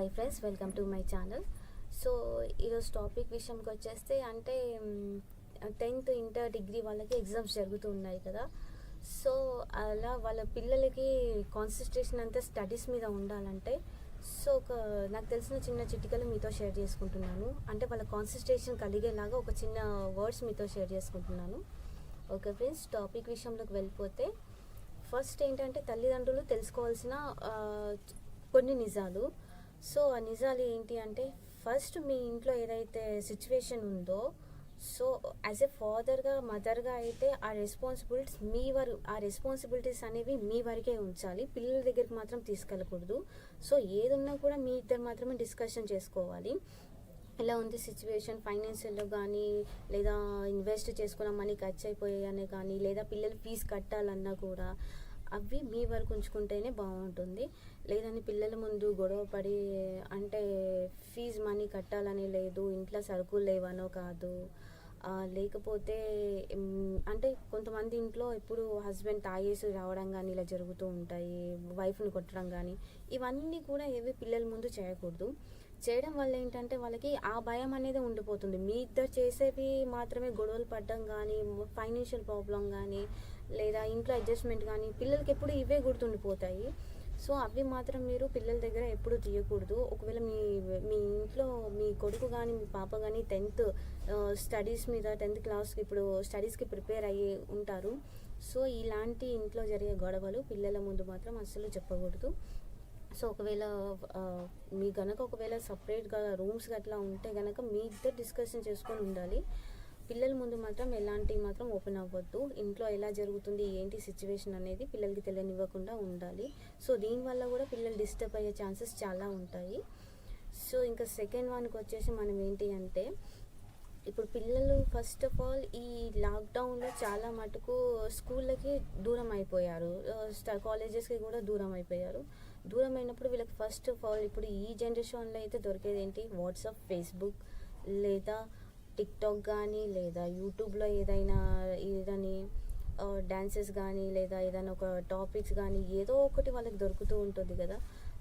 Hi friends welcome to my channel so ఈరోజు topic విషయంకి వచ్చేస్తే అంటే టెన్త్ ఇంటర్ డిగ్రీ వాళ్ళకి ఎగ్జామ్స్ జరుగుతూ ఉన్నాయి కదా. సో అలా వాళ్ళ పిల్లలకి కాన్సన్ట్రేషన్ అంతా స్టడీస్ మీద ఉండాలంటే సో ఒక నాకు తెలిసిన చిన్న చిటికలు మీతో షేర్ చేసుకుంటున్నాను. అంటే వాళ్ళ కాన్సన్ట్రేషన్ కలిగేలాగా ఒక చిన్న వర్డ్స్ మీతో షేర్ చేసుకుంటున్నాను. ఓకే ఫ్రెండ్స్ టాపిక్ విషయంలోకి వెళ్ళిపోతే ఫస్ట్ ఏంటంటే తల్లిదండ్రులు తెలుసుకోవాల్సిన కొన్ని నిజాలు. సో ఆ నిజాలు ఏంటి అంటే ఫస్ట్ మీ ఇంట్లో ఏదైతే సిచ్యువేషన్ ఉందో సో యాజ్ ఎ ఫాదర్గా మదర్గా అయితే ఆ రెస్పాన్సిబిలిటీస్ మీ వరకు ఆ రెస్పాన్సిబిలిటీస్ అనేవి మీ వరకే ఉంచాలి. పిల్లల దగ్గరికి మాత్రం తీసుకెళ్ళకూడదు. సో ఏదున్నా కూడా మీ ఇద్దరు మాత్రమే డిస్కషన్ చేసుకోవాలి. ఎలా ఉంది సిచ్యువేషన్ ఫైనాన్షియల్లో కానీ లేదా ఇన్వెస్ట్ చేసుకున్న మనీ ఖర్చు అయిపోయాయనే కానీ లేదా పిల్లలు ఫీజు కట్టాలన్నా కూడా అవి మీ వరకు ఉంచుకుంటేనే బాగుంటుంది. లేదని పిల్లల ముందు గొడవ పడి అంటే ఫీజ్ మనీ కట్టాలని లేదు ఇంట్లో సరుకులు లేవనో కాదు. లేకపోతే అంటే కొంతమంది ఇంట్లో ఇప్పుడు హస్బెండ్ తాగేసి రావడం కానీ ఇలా జరుగుతూ ఉంటాయి వైఫ్ని కొట్టడం కానీ ఇవన్నీ కూడా ఏవి పిల్లల ముందు చేయకూడదు. చేయడం వల్ల ఏంటంటే వాళ్ళకి ఆ భయం అనేది ఉండిపోతుంది. మీ ఇద్దరు చేసేవి మాత్రమే గొడవలు పడడం కానీ ఫైనాన్షియల్ ప్రాబ్లం కానీ లేదా ఇంట్లో అడ్జస్ట్మెంట్ కానీ పిల్లలకి ఎప్పుడు ఇవే గుర్తుండిపోతాయి. సో అవి మాత్రం మీరు పిల్లల దగ్గర ఎప్పుడు తీయకూడదు. ఒకవేళ మీ మీ ఇంట్లో మీ కొడుకు కానీ మీ పాప కానీ టెన్త్ స్టడీస్ మీద టెన్త్ క్లాస్కి ఇప్పుడు స్టడీస్కి ప్రిపేర్ అయ్యి ఉంటారు. సో ఇలాంటి ఇంట్లో జరిగే గొడవలు పిల్లల ముందు మాత్రం అస్సలు చెప్పకూడదు. సో ఒకవేళ మీ కనుక ఒకవేళ సపరేట్గా రూమ్స్ అట్లా ఉంటే కనుక మీ ఇద్దరు డిస్కషన్ చేసుకొని ఉండాలి. పిల్లల ముందు మాత్రం ఎలాంటి మాత్రం ఓపెన్ అవ్వద్దు. ఇంట్లో ఎలా జరుగుతుంది ఏంటి సిచ్యువేషన్ అనేది పిల్లలకి తెలియనివ్వకుండా ఉండాలి. సో దీనివల్ల కూడా పిల్లలు డిస్టర్బ్ అయ్యే ఛాన్సెస్ చాలా ఉంటాయి. సో ఇంకా సెకండ్ వన్కి వచ్చేసి మనం ఏంటి అంటే ఇప్పుడు పిల్లలు ఫస్ట్ ఆఫ్ ఆల్ ఈ లాక్డౌన్లో చాలా మటుకు స్కూళ్ళకి దూరం అయిపోయారు. కాలేజెస్కి కూడా దూరం అయిపోయారు. దూరం అయినప్పుడు వీళ్ళకి ఫస్ట్ ఆఫ్ ఆల్ ఇప్పుడు ఈ జనరేషన్లో అయితే దొరికేది ఏంటి? వాట్సాప్ ఫేస్బుక్ లేదా టిక్టాక్ కానీ లేదా యూట్యూబ్లో ఏదైనా ఏదని డ్యాన్సెస్ కానీ లేదా ఏదైనా ఒక టాపిక్స్ కానీ ఏదో ఒకటి వాళ్ళకి దొరుకుతూ ఉంటుంది కదా.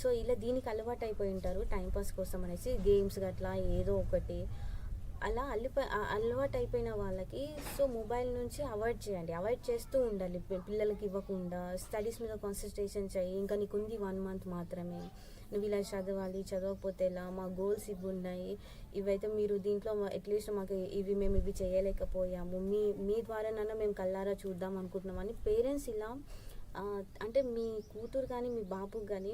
సో ఇలా దీనికి అలవాటు అయిపోయి ఉంటారు టైంపాస్ కోసం అనేసి గేమ్స్ గట్లా ఏదో ఒకటి. అలా అల్లిప అలవాటు అయిపోయిన వాళ్ళకి సో మొబైల్ నుంచి అవాయిడ్ చేయండి. అవాయిడ్ చేస్తూ ఉండాలి. పిల్లలకి ఇవ్వకుండా స్టడీస్ మీద కాన్సన్ట్రేషన్ చేయి. ఇంకా నీకు ఉంది వన్ మంత్ మాత్రమే. నువ్వు ఇలా చదవాలి చదవకపోతే ఇలా మా గోల్స్ ఇవి ఉన్నాయి ఇవైతే మీరు దీంట్లో అట్లీస్ట్ మాకు ఇవి మేము ఇవి చేయలేకపోయాము. మీ మీ ద్వారానైనా మేము కల్లారా చూద్దాం అనుకుంటున్నామని పేరెంట్స్ ఇలా అంటే మీ కూతురు కానీ మీ బాబుకి కానీ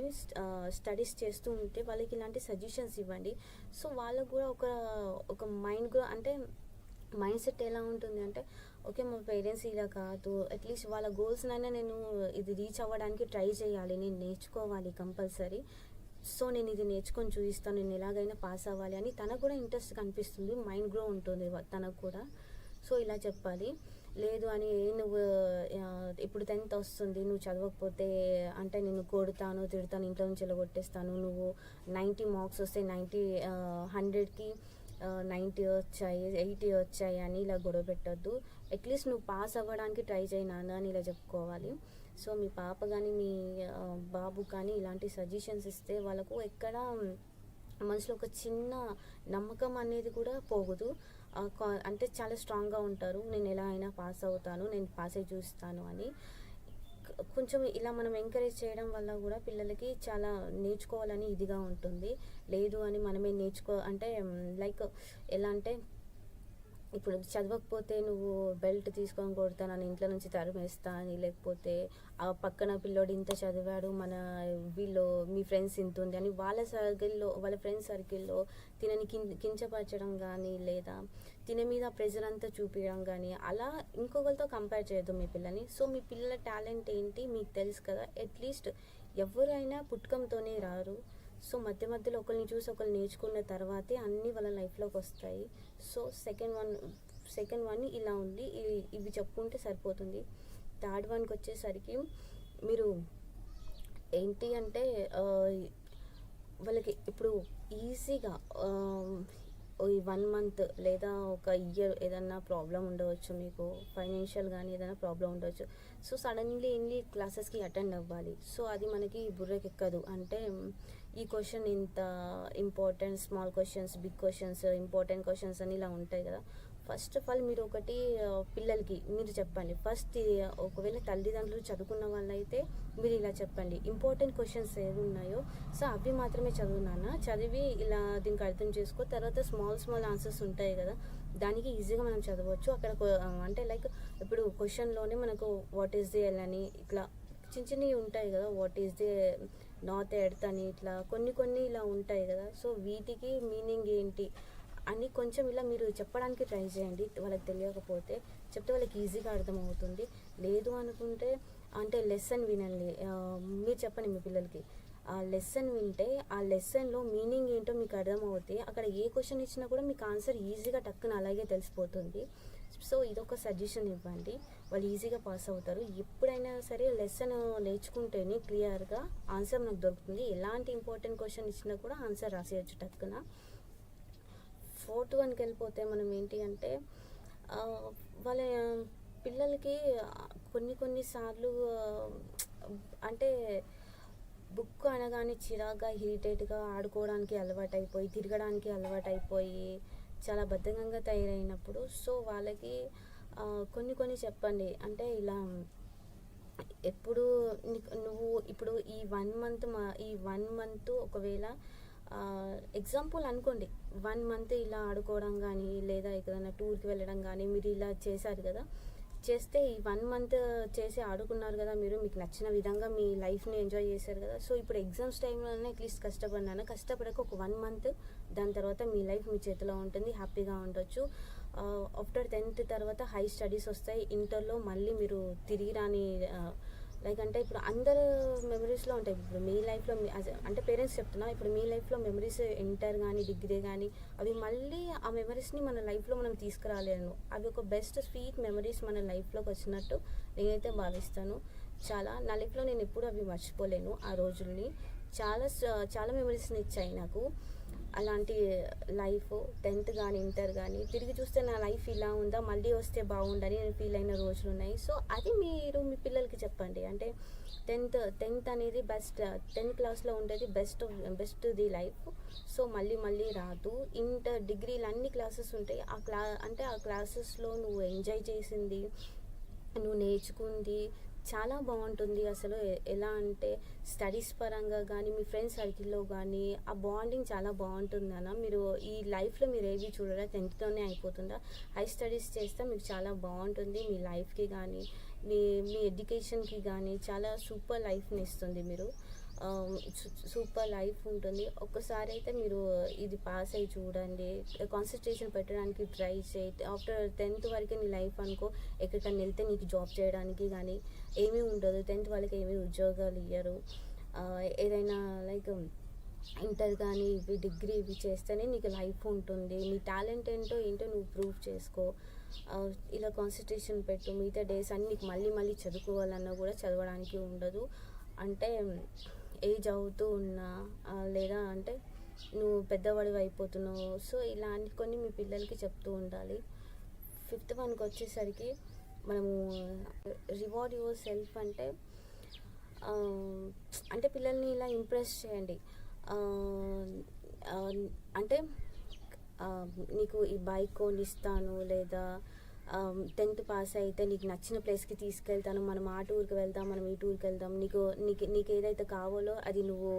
స్టడీస్ చేస్తూ ఉంటే వాళ్ళకి ఇలాంటి సజెషన్స్ ఇవ్వండి. సో వాళ్ళకు కూడా ఒక ఒక మైండ్ కూడా అంటే మైండ్ సెట్ ఎలా ఉంటుంది అంటే ఓకే మా పేరెంట్స్ ఇలా కాదు. అట్లీస్ట్ వాళ్ళ గోల్స్నైనా నేను ఇది రీచ్ అవ్వడానికి ట్రై చేయాలి. నేను నేర్చుకోవాలి కంపల్సరీ సో నేను ఇది నేర్చుకొని చూపిస్తాను నేను ఎలాగైనా పాస్ అవ్వాలి అని తనకు కూడా ఇంట్రెస్ట్ కనిపిస్తుంది. మైండ్ గ్రో ఉంటుంది తనకు కూడా. సో ఇలా చెప్పాలి. లేదు అని "ఏ నువ్వు ఇప్పుడు టెన్త్ వస్తుంది నువ్వు చదవకపోతే అంటే నేను కొడతాను తిడతాను ఇంట్లో నుంచి వెళ్ళగొట్టేస్తాను నువ్వు నైంటీ మార్క్స్ వస్తే నైంటీ హండ్రెడ్కి నైంటీ వచ్చాయి ఎయిటీ వచ్చాయి అని ఇలా గొడవ పెట్టద్దు. అట్లీస్ట్ నువ్వు పాస్ అవ్వడానికి ట్రై చేయి నాన్న అని ఇలా చెప్పుకోవాలి. సో మీ పాప కానీ మీ బాబు కానీ ఇలాంటి సజెషన్స్ ఇస్తే వాళ్ళకు ఎక్కడ మనసులో ఒక చిన్న నమ్మకం అనేది కూడా పోగదు. అంటే చాలా స్ట్రాంగ్గా ఉంటారు. నేను ఎలా అయినా పాస్ అవుతాను నేను పాస్ అయి చూస్తాను అని. కొంచెం ఇలా మనం ఎంకరేజ్ చేయడం వల్ల కూడా పిల్లలకి చాలా నేర్చుకోవాలని ఇదిగా ఉంటుంది. లేదు అని మనమే నేర్చుకో అంటే లైక్ ఎలా అంటే ఇప్పుడు చదవకపోతే నువ్వు బెల్ట్ తీసుకొని కొడతా నన్ను ఇంట్లో నుంచి తరిమేస్తా అని లేకపోతే ఆ పక్కన పిల్లోడు ఇంత చదివాడు మన వీళ్ళు మీ ఫ్రెండ్స్ ఇంత ఉంది అని వాళ్ళ సర్కిల్లో వాళ్ళ ఫ్రెండ్స్ సర్కిల్లో తినని కిం కించపరచడం కానీ లేదా తిన మీద ప్రెజర్ అంతా చూపించడం కానీ అలా ఇంకొకరితో కంపేర్ చేయొద్దు మీ పిల్లని. సో మీ పిల్లల టాలెంట్ ఏంటి మీకు తెలుసు కదా అట్లీస్ట్ ఎవరైనా పుట్టుకంతోనే రారు. సో మధ్య మధ్యలో ఒకరిని చూసి ఒకరు నేర్చుకున్న తర్వాతే అన్నీ వాళ్ళ లైఫ్లోకి వస్తాయి. So second one second one ఇలా ఉంది. ఇవి ఇవి చెప్పుకుంటే సరిపోతుంది. థర్డ్ వన్కి వచ్చేసరికి మీరు ఏంటి అంటే వాళ్ళకి ఇప్పుడు ఈజీగా ఈ వన్ మంత్ లేదా ఒక ఇయర్ ఏదన్నా ప్రాబ్లం ఉండవచ్చు మీకు. ఫైనాన్షియల్ కానీ ఏదైనా ప్రాబ్లం ఉండవచ్చు. సో సడన్లీ ఎన్ని క్లాసెస్కి అటెండ్ అవ్వాలి. సో అది మనకి బుర్రకి ఎక్కదు అంటే ఈ క్వశ్చన్ ఇంత important small questions big questions important questions అని ఇలా ఉంటాయి కదా. ఫస్ట్ ఆఫ్ ఆల్ మీరు ఒకటి పిల్లలకి మీరు చెప్పండి. ఫస్ట్ ఒకవేళ తల్లిదండ్రులు చదువుకున్న వాళ్ళైతే మీరు ఇలా చెప్పండి. ఇంపార్టెంట్ క్వశ్చన్స్ ఏవి ఉన్నాయో సో అవి మాత్రమే చదువునానా చదివి ఇలా దీనికి అర్థం చేసుకో. తర్వాత స్మాల్ స్మాల్ ఆన్సర్స్ ఉంటాయి కదా. దానికి ఈజీగా మనం చదవచ్చు. అక్కడ అంటే లైక్ ఇప్పుడు క్వశ్చన్లోనే మనకు వాట్ ఈస్ ది ఎల్ అని ఇట్లా చిన్న చిన్నవి ఉంటాయి కదా. What is the north earth అని ఇట్లా కొన్ని కొన్ని ఇలా ఉంటాయి కదా. సో వీటికి మీనింగ్ ఏంటి అని కొంచెం ఇలా మీరు చెప్పడానికి ట్రై చేయండి. వాళ్ళకి తెలియకపోతే చెప్తే వాళ్ళకి ఈజీగా అర్థమవుతుంది. లేదు అనుకుంటే అంటే లెసన్ వినండి. మీరు చెప్పండి మీ పిల్లలకి. ఆ లెసన్ వింటే ఆ లెసన్లో మీనింగ్ ఏంటో మీకు అర్థమవుతుంది అక్కడ ఏ క్వశ్చన్ ఇచ్చినా కూడా మీకు ఆన్సర్ ఈజీగా టక్కున అలాగే తెలిసిపోతుంది. సో ఇదొక సజెషన్ ఇవ్వండి. వాళ్ళు ఈజీగా పాస్ అవుతారు. ఎప్పుడైనా సరే లెసన్ నేర్చుకుంటేనే క్లియర్గా ఆన్సర్ మనకు దొరుకుతుంది. ఎలాంటి ఇంపార్టెంట్ క్వశ్చన్ ఇచ్చినా కూడా ఆన్సర్ రాసేయచ్చు టక్కున. ఫోర్త్ వన్కి వెళ్ళిపోతే మనం ఏంటి అంటే వాళ్ళ పిల్లలకి కొన్ని కొన్నిసార్లు అంటే బుక్ అనగానే చిరాగ్గా ఇరిటేట్గా ఆడుకోవడానికి అలవాటైపోయి తిరగడానికి అలవాటైపోయి చాలా బద్ధకంగా తయారైనప్పుడు సో వాళ్ళకి కొన్ని కొన్ని చెప్పండి. అంటే ఇలా ఎప్పుడు నువ్వు ఇప్పుడు ఈ వన్ మంత్ మా ఈ వన్ మంత్ ఒకవేళ ఎగ్జాంపుల్ అనుకోండి. వన్ మంత్ ఇలా ఆడుకోవడం కానీ లేదా ఎక్కడైనా టూర్కి వెళ్ళడం కానీ మీరు ఇలా చేశారు కదా చేస్తే ఈ వన్ మంత్ చేసి ఆడుకున్నారు కదా మీరు మీకు నచ్చిన విధంగా మీ లైఫ్ని ఎంజాయ్ చేశారు కదా. సో ఇప్పుడు ఎగ్జామ్స్ టైంలోనే అట్లీస్ట్ కష్టపడినాను కష్టపడక ఒక వన్ మంత్ దాని తర్వాత మీ లైఫ్ మీ చేతిలో ఉంటుంది హ్యాపీగా ఉండొచ్చు. ఆఫ్టర్ టెన్త్ తర్వాత హై స్టడీస్ వస్తాయి. ఇంటర్లో మళ్ళీ మీరు తిరిగి రాని లైక్ అంటే ఇప్పుడు అందరు మెమరీస్లో ఉంటాయి. ఇప్పుడు మీ లైఫ్లో అంటే పేరెంట్స్ చెప్తున్నా ఇప్పుడు మీ లైఫ్లో మెమరీస్ ఇంటర్ కానీ డిగ్రీ కానీ అవి మళ్ళీ ఆ మెమరీస్ని మన లైఫ్లో మనం తీసుకురాలేను అవి ఒక బెస్ట్ స్వీట్ మెమరీస్ మన లైఫ్లోకి వచ్చినట్టు నేనైతే భావిస్తాను. చాలా నా లైఫ్లో నేను ఎప్పుడు అవి మర్చిపోలేను ఆ రోజుల్ని. చాలా చాలా మెమరీస్ని ఇచ్చాయి నాకు. అలాంటి లైఫ్ టెన్త్ కానీ ఇంటర్ కానీ తిరిగి చూస్తే నా లైఫ్ ఇలా ఉందా మళ్ళీ వస్తే బాగుండని నేను ఫీల్ అయిన రోజులు ఉన్నాయి. సో అది మీరు మీ పిల్లలకి చెప్పండి. అంటే టెన్త్ టెన్త్ అనేది బెస్ట్ టెన్త్ క్లాస్లో ఉండేది best best the life. So మళ్ళీ మళ్ళీ రాదు. ఇంటర్ డిగ్రీలు అన్ని క్లాసెస్ ఉంటాయి. ఆ క్లా అంటే ఆ క్లాసెస్లో నువ్వు ఎంజాయ్ చేసింది నువ్వు నేర్చుకుంది చాలా బాగుంటుంది అసలు ఎలా అంటే స్టడీస్ పరంగా కానీ మీ ఫ్రెండ్స్ సర్కిల్లో కానీ ఆ బాండింగ్ చాలా బాగుంటుంది అన్న. మీరు ఈ లైఫ్లో మీరు ఏవి చూడరా? టెన్త్తోనే అయిపోతుందా? హై స్టడీస్ చేస్తే మీకు చాలా బాగుంటుంది. మీ లైఫ్కి కానీ మీ మీ ఎడ్యుకేషన్కి కానీ చాలా సూపర్ లైఫ్ని ఇస్తుంది మీరు. సూపర్ లైఫ్ ఉంటుంది. ఒక్కసారి అయితే మీరు ఇది పాస్ అయ్యి చూడండి. కాన్సన్ట్రేషన్ పెట్టడానికి ట్రై చేయి. ఆఫ్టర్ టెన్త్ వరకు నీ లైఫ్ అనుకో ఎక్కడికైనా వెళ్తే నీకు జాబ్ చేయడానికి కానీ ఏమీ ఉండదు. టెన్త్ వాళ్ళకి ఏమీ ఉద్యోగాలు ఇవ్వరు ఏదైనా లైక్ ఇంటర్ కానీ ఇవి డిగ్రీ ఇవి చేస్తేనే నీకు లైఫ్ ఉంటుంది. నీ టాలెంట్ ఏంటో ఏంటో నువ్వు ప్రూవ్ చేసుకో. ఇలా కాన్సన్ట్రేషన్ పెట్టు. మిగతా డేస్ అన్ని నీకు మళ్ళీ మళ్ళీ చదువుకోవాలన్నా కూడా చదవడానికి ఉండదు. అంటే ఏజ్ అవుతూ ఉన్నా లేదా అంటే నువ్వు పెద్దవాడివి అయిపోతున్నావు. సో ఇలాంటి కొన్ని మీ పిల్లలకి చెప్తూ ఉండాలి. ఫిఫ్త్ వన్కి వచ్చేసరికి మనము రివార్డ్ యువర్ సెల్ఫ్ అంటే అంటే పిల్లల్ని ఇలా ఇంప్రెస్ చేయండి. అంటే నీకు ఈ బైక్ కొనిస్తాను లేదా టెన్త్ పాస్ అయితే నీకు నచ్చిన ప్లేస్కి తీసుకెళ్తాను మనం ఆ టూర్కి వెళ్దాం మనం ఈ టూర్కి వెళ్దాం నీకు నీకు నీకు ఏదైతే కావాలో అది నువ్వు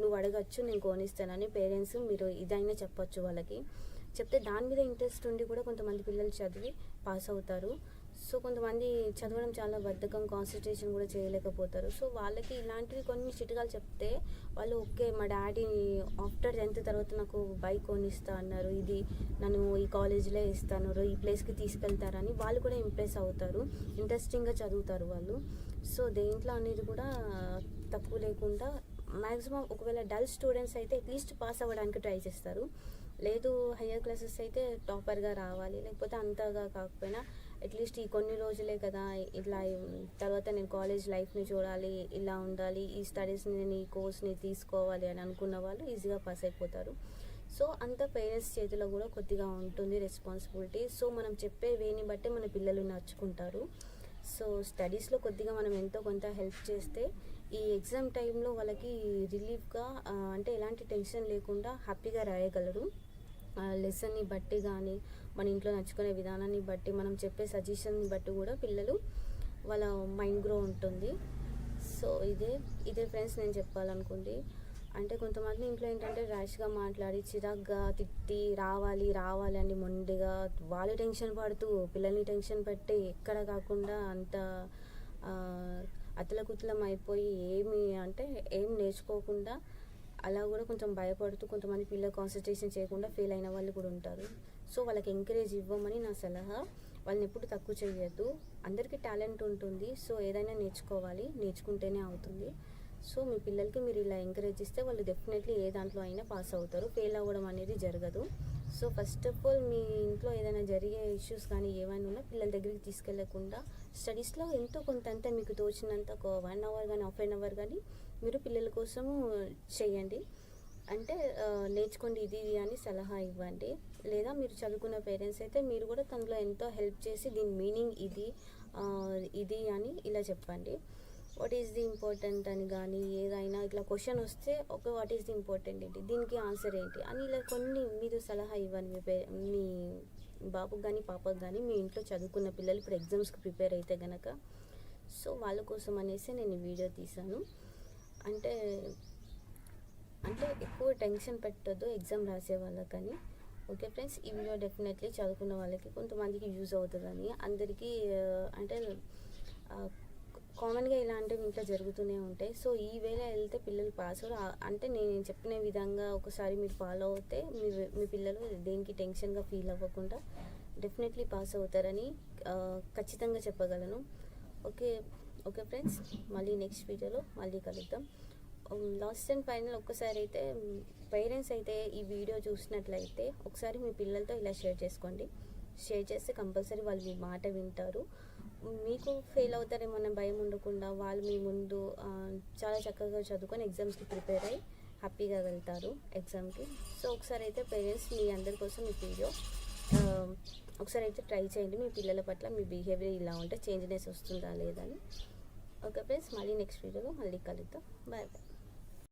నువ్వు అడగచ్చు నేను కొనిస్తానని పేరెంట్స్ మీరు ఇదైనా చెప్పొచ్చు వాళ్ళకి. చెప్తే దాని మీద ఇంట్రెస్ట్ ఉండి కూడా కొంతమంది పిల్లలు చదివి పాస్ అవుతారు. సో కొంతమంది చదవడం చాలా బద్ధకం కాన్సన్ట్రేషన్ కూడా చేయలేకపోతారు. సో వాళ్ళకి ఇలాంటివి కొన్ని చిట్కాలు చెప్తే వాళ్ళు ఓకే మా డాడీ ఆఫ్టర్ టెన్త్ తర్వాత నాకు బైక్ కొనిస్తా అన్నారు. ఇది నన్ను ఈ కాలేజీలో ఇస్తాను ఈ ప్లేస్కి తీసుకెళ్తారని వాళ్ళు కూడా ఇంప్రెస్ అవుతారు. ఇంట్రెస్టింగ్గా చదువుతారు వాళ్ళు. సో దేంట్లో అనేది కూడా తక్కువ లేకుండా మ్యాక్సిమం ఒకవేళ డల్ స్టూడెంట్స్ అయితే అట్లీస్ట్ పాస్ అవ్వడానికి ట్రై చేస్తారు. లేదు హయ్యర్ క్లాసెస్ అయితే టాపర్గా రావాలి. లేకపోతే అంతగా కాకపోయినా అట్లీస్ట్ ఈ కొన్ని రోజులే కదా ఇట్లా తర్వాత నేను కాలేజ్ లైఫ్ని చూడాలి ఇలా ఉండాలి ఈ స్టడీస్ని నేను ఈ కోర్స్ని తీసుకోవాలి అని అనుకున్న వాళ్ళు ఈజీగా పాస్ అయిపోతారు. సో అంత పేరెంట్స్ చేతిలో కూడా కొద్దిగా ఉంటుంది రెస్పాన్సిబిలిటీ. సో మనం చెప్పే వేని బట్టే మన పిల్లలు నచ్చుకుంటారు సో స్టడీస్లో కొద్దిగా మనం ఎంతో కొంత హెల్ప్ చేస్తే ఈ ఎగ్జామ్ టైంలో వాళ్ళకి రిలీఫ్గా అంటే ఎలాంటి టెన్షన్ లేకుండా హ్యాపీగా రాయగలరు. లెసన్ని బట్టి కానీ మన ఇంట్లో నచ్చుకునే విధానాన్ని బట్టి మనం చెప్పే సజెషన్ని బట్టి కూడా పిల్లలు వాళ్ళ మైండ్ గ్రో ఉంటుంది. సో ఇదే ఇదే ఫ్రెండ్స్ నేను చెప్పాలనుకుంది. అంటే కొంతమంది ఇంట్లో ఏంటంటే ర్యాష్గా మాట్లాడి చిరాగ్గా తిట్టి రావాలి రావాలి అని మొండిగా వాళ్ళు టెన్షన్ పడుతూ పిల్లల్ని టెన్షన్ పెట్టి ఎక్కడ కాకుండా అంత అతలకుతలం అయిపోయి ఏమి అంటే ఏం నేర్చుకోకుండా అలా కూడా కొంచెం భయపడుతూ కొంతమంది పిల్లలు కాన్సన్ట్రేషన్ చేయకుండా ఫెయిల్ అయిన వాళ్ళు కూడా ఉంటారు. సో వాళ్ళకి ఎంకరేజ్ ఇవ్వమని నా సలహా. వాళ్ళని ఎప్పుడు తక్కువ చేయొద్దు. అందరికీ టాలెంట్ ఉంటుంది. సో ఏదైనా నేర్చుకోవాలి. నేర్చుకుంటేనే అవుతుంది. సో మీ పిల్లలకి మీరు ఇలా ఎంకరేజ్ ఇస్తే వాళ్ళు డెఫినెట్లీ ఏ దాంట్లో అయినా పాస్ అవుతారు. ఫెయిల్ అవ్వడం అనేది జరగదు. సో ఫస్ట్ ఆఫ్ ఆల్ మీ ఇంట్లో ఏదైనా జరిగే ఇష్యూస్ కానీ ఏమైనా ఉన్నా పిల్లల దగ్గరికి తీసుకెళ్ళకుండా స్టడీస్లో ఎంతో కొంత అంతా మీకు తోచినంత ఒక వన్ అవర్ కానీ హాఫ్ అన్ అవర్ కానీ మీరు పిల్లల కోసము చేయండి. అంటే నేర్చుకోండి ఇది ఇది అని సలహా ఇవ్వండి. లేదా మీరు చదువుకున్న పేరెంట్స్ అయితే మీరు కూడా తనలో ఎంతో హెల్ప్ చేసి దీని మీనింగ్ ఇది ఇది అని ఇలా చెప్పండి. వాట్ ఈస్ ది ఇంపార్టెంట్ అని కానీ ఏదైనా ఇట్లా క్వశ్చన్ వస్తే ఒక వాట్ ఈస్ ది ఇంపార్టెంట్ ఏంటి దీనికి ఆన్సర్ ఏంటి అని ఇలా కొన్ని మీరు సలహా ఇవ్వండి మీ పే మీ బాబుకి కానీ పాపకు కానీ మీ ఇంట్లో చదువుకున్న పిల్లలు ఇప్పుడు ఎగ్జామ్స్కి ప్రిపేర్ అయితే గనక. సో వాళ్ళ కోసం అనేసి నేను ఈ వీడియో తీశాను. అంటే అంటే ఎక్కువ టెన్షన్ పెట్టద్దు ఎగ్జామ్ రాసే వాళ్ళకని. ఓకే ఫ్రెండ్స్ ఈ వీడియో డెఫినెట్లీ చదువుకున్న వాళ్ళకి కొంతమందికి యూజ్ అవుతుందని. అందరికీ అంటే కామన్గా ఇలాంటివి ఇంట్లో జరుగుతూనే ఉంటాయి. సో ఈ వేళ వెళ్తే పిల్లలు పాస్ అంటే నేను చెప్పిన విధంగా ఒకసారి మీరు ఫాలో అవుతే మీ మీ పిల్లలు దేనికి టెన్షన్గా ఫీల్ అవ్వకుండా డెఫినెట్లీ పాస్ అవుతారని ఖచ్చితంగా చెప్పగలను. ఓకే ఓకే ఫ్రెండ్స్ మళ్ళీ నెక్స్ట్ వీడియోలో మళ్ళీ కలుద్దాం. లాస్ట్ అండ్ ఫైనల్ ఒక్కసారి అయితే పేరెంట్స్ అయితే ఈ వీడియో చూసినట్లయితే ఒకసారి మీ పిల్లలతో ఇలా షేర్ చేసుకోండి. షేర్ చేస్తే కంపల్సరీ వాళ్ళు మీ మాట వింటారు. మీకు ఫెయిల్ అవుతారేమన్న భయం ఉండకుండా వాళ్ళు మీ ముందు చాలా చక్కగా చదువుకొని ఎగ్జామ్స్కి ప్రిపేర్ అయ్యి హ్యాపీగా వెళ్తారు ఎగ్జామ్కి సో ఒకసారి అయితే పేరెంట్స్ మీ అందరి కోసం ఈ వీడియో ఒకసారి అయితే ట్రై చేయండి. మీ పిల్లల పట్ల మీ బిహేవియర్ ఇలా ఉంటే చేంజ్నెస్ వస్తుందా లేదా అని. ఓకే ఫ్రెండ్స్ మళ్ళీ నెక్స్ట్ వీడియోలో మళ్ళీ కలుద్దాం. Bye bye